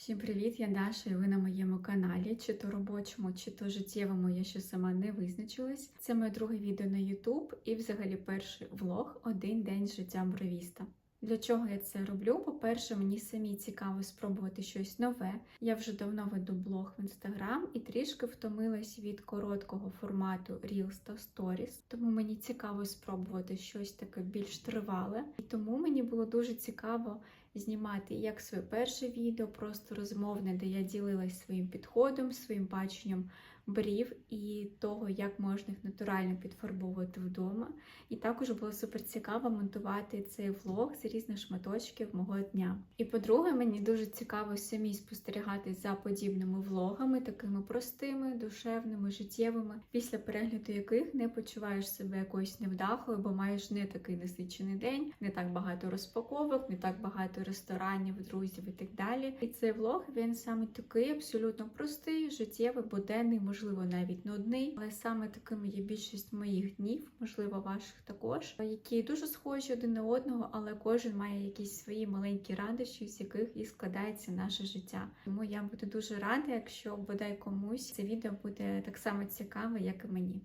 Всім привіт, я Даша, і ви на моєму каналі, чи то робочому, чи то життєвому, я ще сама не визначилась. Це моє друге відео на YouTube і взагалі перший влог Один день життя бровіста. Для чого я це роблю? По-перше, мені самі цікаво спробувати щось нове. Я вже давно веду блог в інстаграм і трішки втомилась від короткого формату Reels та Stories, тому мені цікаво спробувати щось таке більш тривале. І тому мені було дуже цікаво знімати як своє перше відео, просто розмовне, де я ділилась своїм підходом, своїм баченням брів і того, як можна їх натурально підфарбовувати вдома. І також було супер цікаво монтувати цей влог з різних шматочків мого дня. І по-друге, мені дуже цікаво самі спостерігати за подібними влогами, такими простими, душевними, життєвими, після перегляду яких не почуваєш себе якоюсь невдахою, бо маєш не такий насичений день, не так багато розпаковок, не так багато ресторанів, друзів і так далі. І цей влог він саме такий абсолютно простий, життєвий, буденний, можливо, навіть нудний, але саме такими є більшість моїх днів, можливо, ваших також, які дуже схожі один на одного, але кожен має якісь свої маленькі радощі, з яких і складається наше життя. Тому я буду дуже рада, якщо бодай комусь це відео буде так само цікаве, як і мені.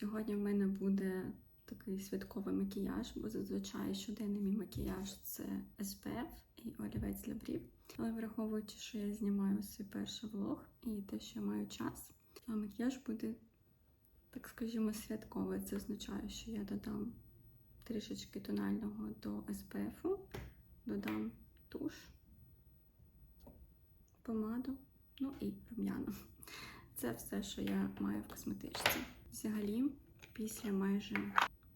Сьогодні в мене буде такий святковий макіяж, бо зазвичай щоденний мій макіяж це SPF і олівець для брів. Але враховуючи, що я знімаю свій перший влог і те, що я маю час, а макіяж буде, так скажімо, святковий. Це означає, що я додам трішечки тонального до SPF, додам туш, помаду, ну і рум'яна. Це все, що я маю в косметичці. Взагалі, після майже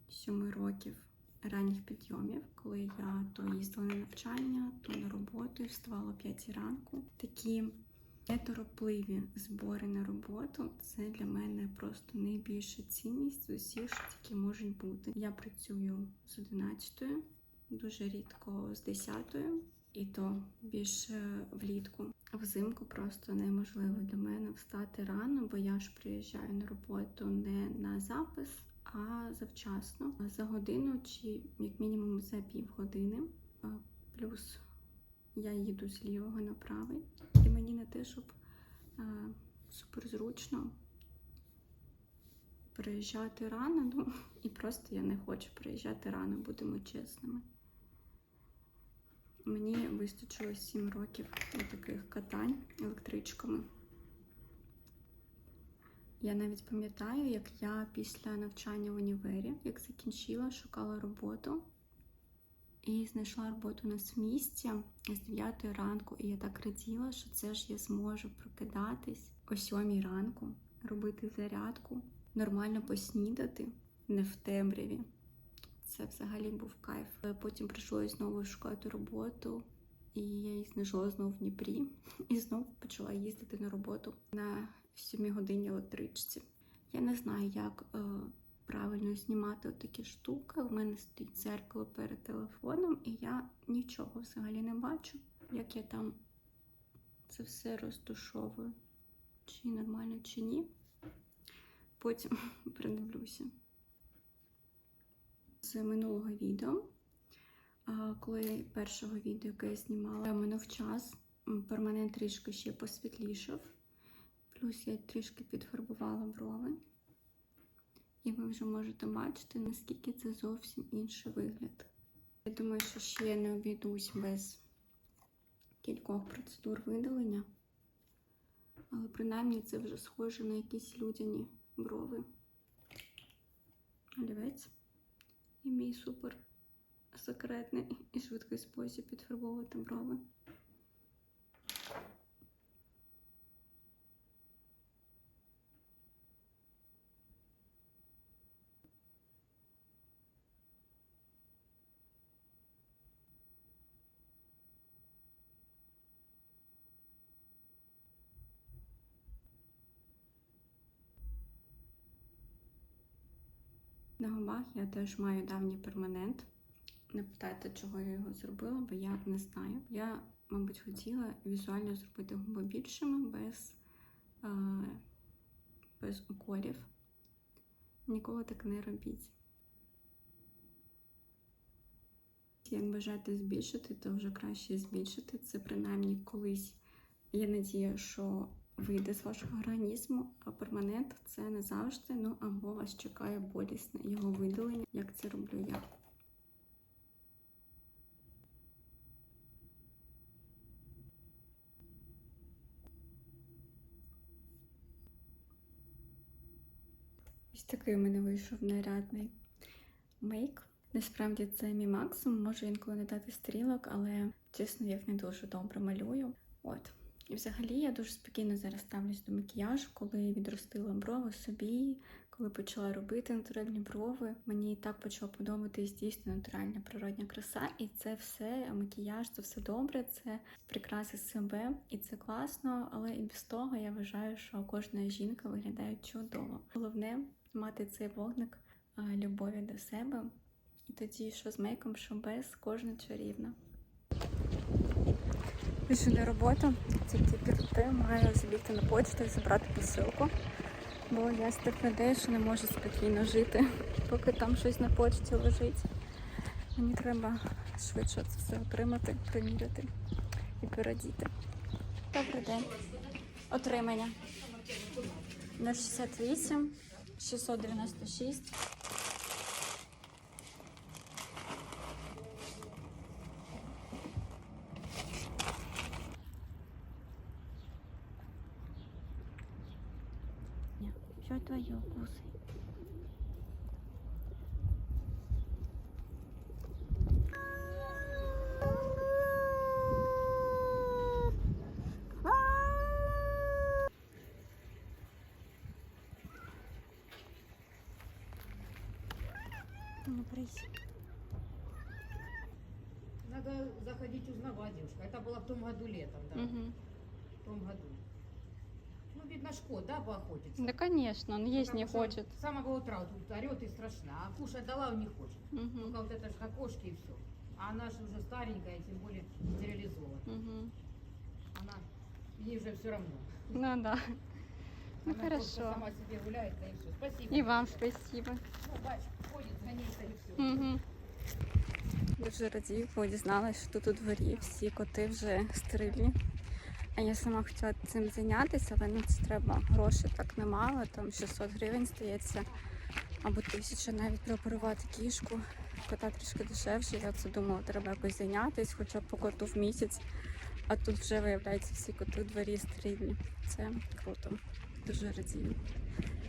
7 років ранніх підйомів, коли я то їздила на навчання, то на роботу і вставала о 5 ранку. Такі неторопливі збори на роботу це для мене просто найбільша цінність з усіх, що тільки можуть бути. Я працюю з 11, дуже рідко з 10, і то більше влітку. Взимку просто неможливо для мене встати рано, бо я ж приїжджаю на роботу не на запис, а завчасно за годину чи як мінімум за півгодини. Плюс я їду з лівого на правий, і мені не те, щоб е, супер зручно приїжджати рано. Ну і просто я не хочу приїжджати рано, будемо чесними. Мені вистачило 7 років таких катань електричками. Я навіть пам'ятаю, як я після навчання в універі, як закінчила, шукала роботу і знайшла роботу на місці з 9 ранку. І я так раділа, що це ж я зможу прокидатись о 7 ранку, робити зарядку, нормально поснідати, не в темряві. Це взагалі був кайф. Потім прийшлося знову шукати роботу, і я її знайшла знову в Дніпрі. І знову почала їздити на роботу на 7 годині електричці. Я не знаю, як е, правильно знімати такі штуки. У мене стоїть дзеркало перед телефоном, і я нічого взагалі не бачу, як я там це все розташовую. Чи нормально, чи ні. Потім придивлюся з минулого відео, коли першого відео, яке я знімала, минув час, перманент трішки ще посвітлішав. Плюс я трішки підфарбувала брови. І ви вже можете бачити, наскільки це зовсім інший вигляд. Я думаю, що ще я не обійдусь без кількох процедур видалення. Але принаймні це вже схоже на якісь людяні брови. Олівець і мій супер секретний і швидкий спосіб підфарбовувати брови. На губах я теж маю давній перманент. Не питайте, чого я його зробила, бо я не знаю. Я, мабуть, хотіла візуально зробити губи більшими без, е, без уколів. Ніколи так не робіть. Як бажаєте збільшити, то вже краще збільшити. Це принаймні колись. Я надію, що вийде з вашого організму, а перманент це не завжди. Ну або вас чекає болісне його видалення, як це роблю я. Ось такий у мене вийшов нарядний мейк. Насправді це мій максимум, можу інколи не дати стрілок, але чесно, я їх не дуже добре малюю. От. І взагалі я дуже спокійно зараз ставлюсь до макіяжу, коли відростила брови собі, коли почала робити натуральні брови. Мені і так почала подобатись дійсно натуральна природня краса, і це все макіяж, це все добре, це прикраси себе, і це класно. Але і без того я вважаю, що кожна жінка виглядає чудово. Головне мати цей вогник любові до себе. І тоді, що з мейком, що без, кожна чарівна. Пишу на роботу, тільки піти, маю забігти на почту і забрати посилку. Бо я з тих людей, що не можу спокійно жити, поки там щось на почті лежить. Мені треба швидше це все отримати, приміряти і передіти. Добрий день. Отримання. 068 696. ну прийти. Надо заходить узнавать, девушка. Это было в том году летом, да. Угу. В том году. Ну, видно, Шкод, да, поохотится? Да, конечно, он есть не хочет. С самого утра тут орет и страшно, а кушать дала он не хочет. Угу. Только вот это же кошки и все. А она же уже старенькая, тем более стерилизована. Угу. Она, ей уже все равно. Ну да. Ну она хорошо. сама себе гуляет, да и все. Спасибо. И вам спасибо. Ну, бач, ходит, гоняется и все. Угу. Дуже радію, бо дізналась, що тут у дворі всі коти вже стерильні. А я сама хотіла цим зайнятися, але ну це треба грошей так немало, там 600 гривень здається, або тисяча навіть прооперувати кішку. Кота трішки дешевше. Я це думала, треба якось зайнятися, хоча б по коту в місяць. А тут вже виявляється всі коти у дворі стерильні. Це круто. Дуже радію.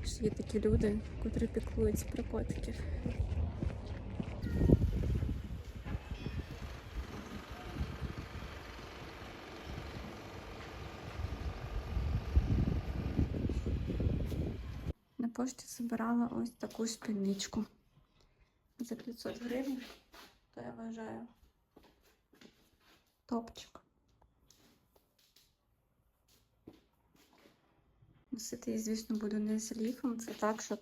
Що є такі люди, котрі піклуються про котиків. На пошті збирала ось таку спідничку за 500 гривень. То я вважаю топчик. Носити її, звісно, буду не з ліфом. Це так, щоб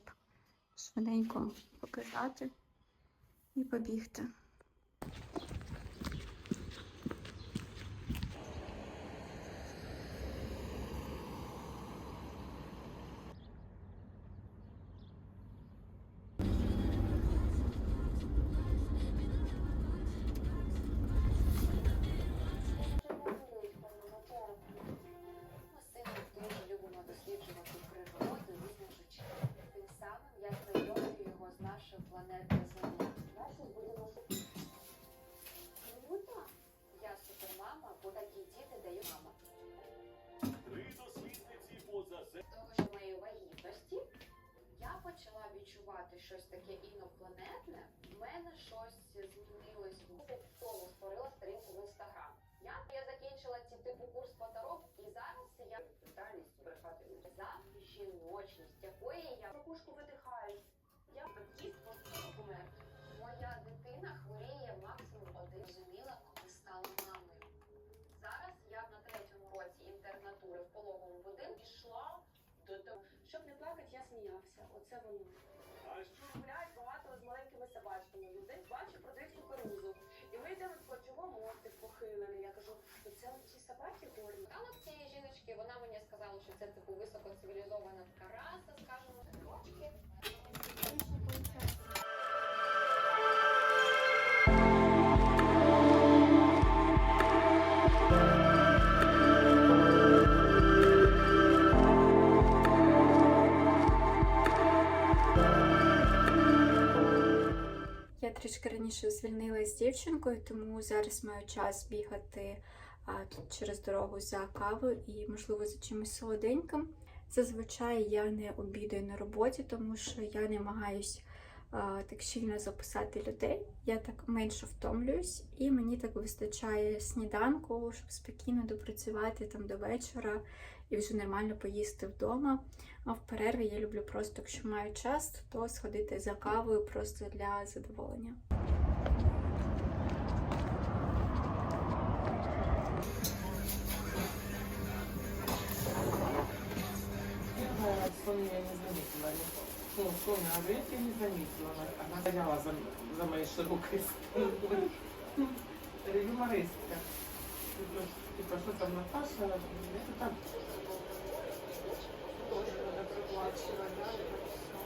швиденько показати і побігти. Відчувати щось таке інопланетне. В мене щось змінилось. Тому створила сторінку в інстаграм. Я, я закінчила ці типу курс фотороб, і зараз я детальність брехати за жіночність, якої я ракушку видихаю. Я батьків документ. Моя дитина хворіє максимум один. Зуміла, коли стала мамою. Зараз я на третьому році інтернатури в пологовому будинку пішла до того, щоб не плакати, я сміявся. Оце воно. Гуляють багато з маленькими собачками. Людей бачу, продають кукурузу. І ми йдемо чого мостик похилений. Я кажу, «Ну, це ці собаки горні. Але в цієї жіночки вона мені сказала, що це трішки раніше звільнилася з дівчинкою, тому зараз маю час бігати тут через дорогу за кавою і, можливо, за чимось солоденьким. Зазвичай я не обідаю на роботі, тому що я намагаюсь так щільно записати людей. Я так менше втомлююсь, і мені так вистачає сніданку, щоб спокійно допрацювати там до вечора і вже нормально поїсти вдома. А в перерві я люблю просто, якщо маю час, то сходити за кавою просто для задоволення. Я не заметила. Ну, Соня, говорит, я не заметила. Она. Юмористка. Типа, что там Наташа? Это так.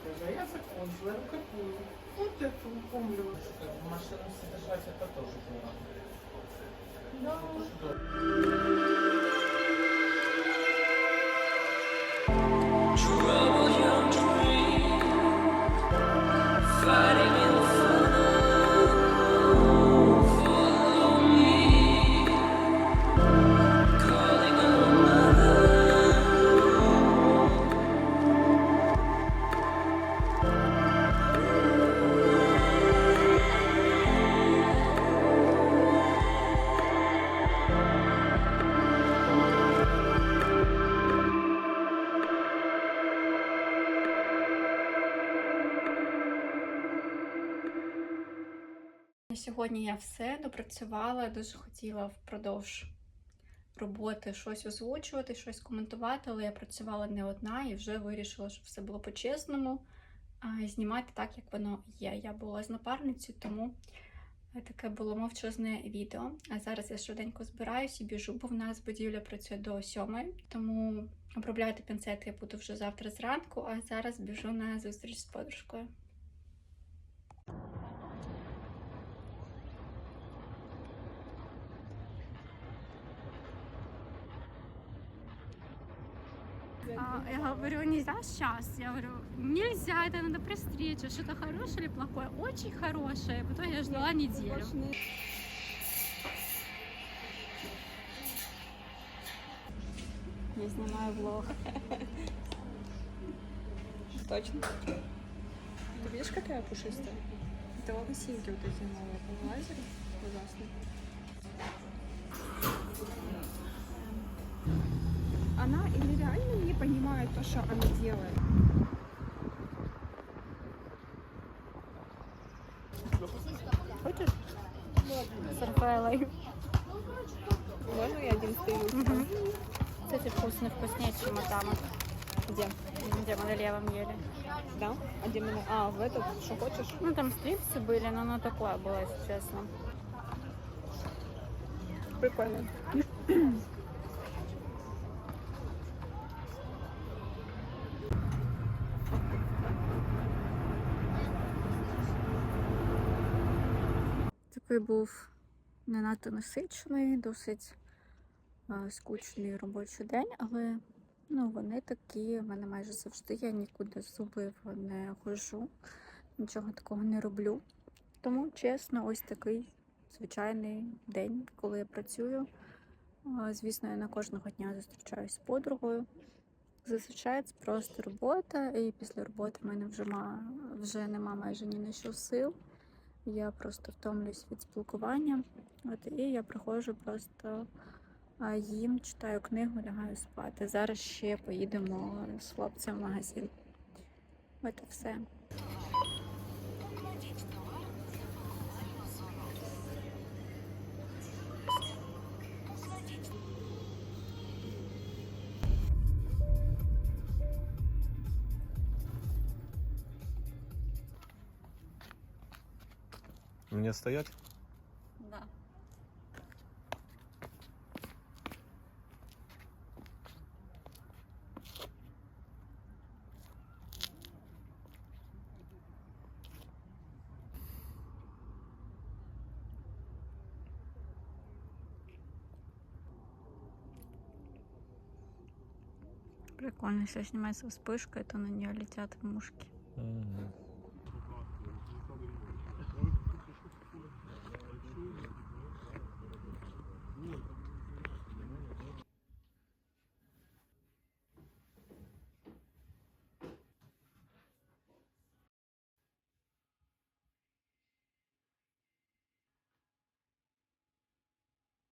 Даже я закончила рукопись. Вот это помню. Машину содержать это тоже было. Да. Сьогодні я все допрацювала, дуже хотіла впродовж роботи щось озвучувати, щось коментувати, але я працювала не одна і вже вирішила, щоб все було по-чесному. Знімати так, як воно є. Я була з напарницею, тому е, таке було мовчазне відео. А зараз я швиденько збираюсь і біжу, бо в нас будівля працює до сьомої. Тому обробляти пінцети я буду вже завтра зранку, а зараз біжу на зустріч з подружкою. А, я говорю, нельзя сейчас. Я говорю, нельзя, это надо при встрече. Что-то хорошее или плохое? Очень хорошее. Потом я ждала неделю. Я снимаю влог. Точно? Ты видишь, какая пушистая? Это волосинки вот эти новые повылазили. Ужасно. Она или реально не понимает то, что она делает? Хочешь? С Рафаэлой. Можно я один стою? Кстати, вкусно, вкуснее, чем вот, Где? Где мы на левом ели. Да? А где мы? А, в этот, что хочешь? Ну, там стрипсы были, но оно такое было, если честно. Прикольно. Такий був не надто насичений, досить е, скучний робочий день, але ну, вони такі, в мене майже завжди. Я нікуди особливо не ходжу, нічого такого не роблю. Тому, чесно, ось такий звичайний день, коли я працюю. Е, Звісно, я не кожного дня зустрічаюсь з подругою. Зазвичай це просто робота, і після роботи в мене вже, ма, вже нема майже ні на що сил. Я просто втомлююсь від спілкування. От, і я приходжу просто їм, читаю книгу, лягаю спати. Зараз ще поїдемо з хлопцем в магазин. От і все. Мне стоять? Да. Прикольно, если снимается вспышка, то на нее летят мушки. Мгм.